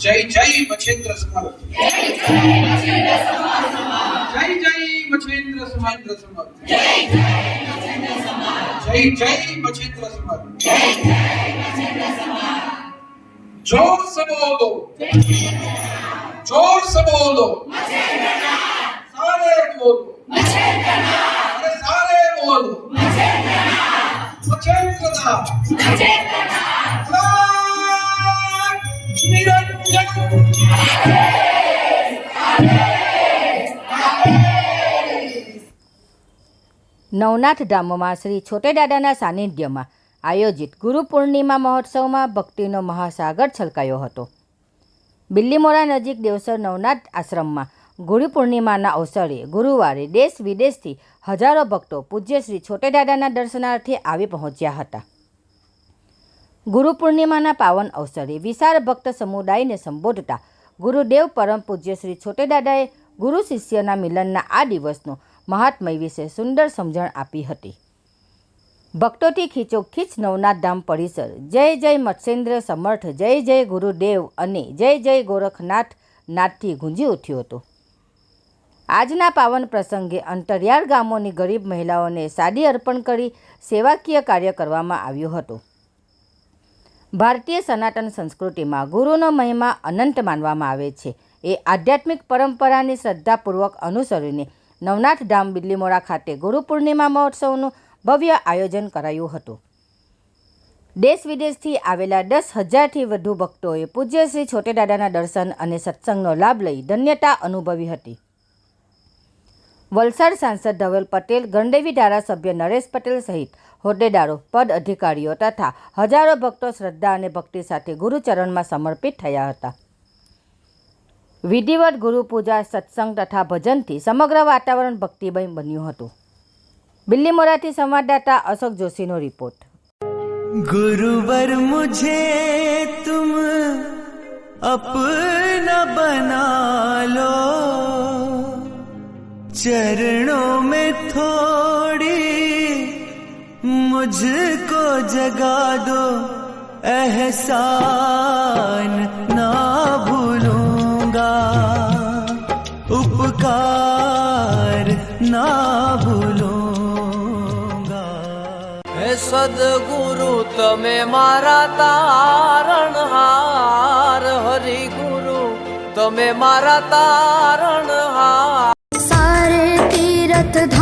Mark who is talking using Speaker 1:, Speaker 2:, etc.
Speaker 1: જય જય મછેન્દ્ર સમર્થ જય જય મછેન્દ્ર સમર્થ સમર્થ જય જય મછેન્દ્ર સમર્થ જોર સે બોલો જોર સે બોલો સારે બોલો. સારે બોલો. મછેન્દ્રના લાખ નિરંજન
Speaker 2: નવનાથ ધામમાં શ્રી છોટેદાદાના સાનિધ્યમાં આયોજિત ગુરુ પૂર્ણિમા મહોત્સવમાં ભક્તિનો મહાસાગર છલકાયો હતો. બિલ્લીમોરા નજીક દેવસર નવનાથ આશ્રમમાં ગુરુ પૂર્ણિમાના અવસરે ગુરુવારે દેશ વિદેશથી હજારો ભક્તો પૂજ્ય શ્રી છોટેદાદાના દર્શનાર્થે આવી પહોંચ્યા હતા. ગુરુ પૂર્ણિમાના પાવન અવસરે વિશાળ ભક્ત સમુદાયને સંબોધતા ગુરુદેવ પરમ પૂજ્ય શ્રી છોટેદાદાએ ગુરુ શિષ્યના મિલનના આ દિવસનો મહાત્મય વિશે સુંદર સમજણ આપી હતી. ભક્તોથી ખીચોખીચ નવનાથ ધામ પરિસર, જય જય મત્સ્યેન્દ્ર સમર્થ, જય જય ગુરુદેવ અને જય જય ગોરખનાથ નાથથી ગુંજી ઉઠ્યું હતું. આજના પાવન પ્રસંગે અંતરિયાળ ગામોની ગરીબ મહિલાઓને સાડી અર્પણ કરી સેવાકીય કાર્ય કરવામાં આવ્યું હતું. ભારતીય સનાતન સંસ્કૃતિમાં ગુરુનો મહિમા અનંત માનવામાં આવે છે. એ આધ્યાત્મિક પરંપરાની શ્રદ્ધાપૂર્વક અનુસરીને નવનાથ ધામ બિલ્લીમોરા ખાતે ગુરુ પૂર્ણિમા મહોત્સવનું ભવ્ય આયોજન કરાયું હતું. દેશ વિદેશથી આવેલા દસ હજારથી વધુ ભક્તોએ પૂજ્ય શ્રી છોટેદાદાના દર્શન અને સત્સંગનો લાભ લઈ ધન્યતા અનુભવી હતી. વલસાડ સાંસદ ધવલ પટેલ, ગણદેવી ધારાસભ્ય નરેશ પટેલ સહિત હોદ્દેદારો, પદ અધિકારીઓ તથા હજારો ભક્તો શ્રદ્ધા અને ભક્તિ સાથે ગુરુચરણમાં સમર્પિત થયા હતા. વિધિવત ગુરુપૂજા સત્સંગ તથા ભજનથી સમગ્ર વાતાવરણ ભક્તિમય બન્યું હતું. બિલ્લીમોરાથી સંવાદદાતા અશોક જોશીનો રિપોર્ટ.
Speaker 3: ગુરુવર મુજે તુમ અપના બના લો. चरणों में थोड़ी मुझको जगा दो, एहसान ना भूलूँगा। उपकार ना भूलूँगा।
Speaker 4: हे सदगुरु तमे मारा तारण हार हरि गुरु तमे मारा
Speaker 5: तारण हार। 的太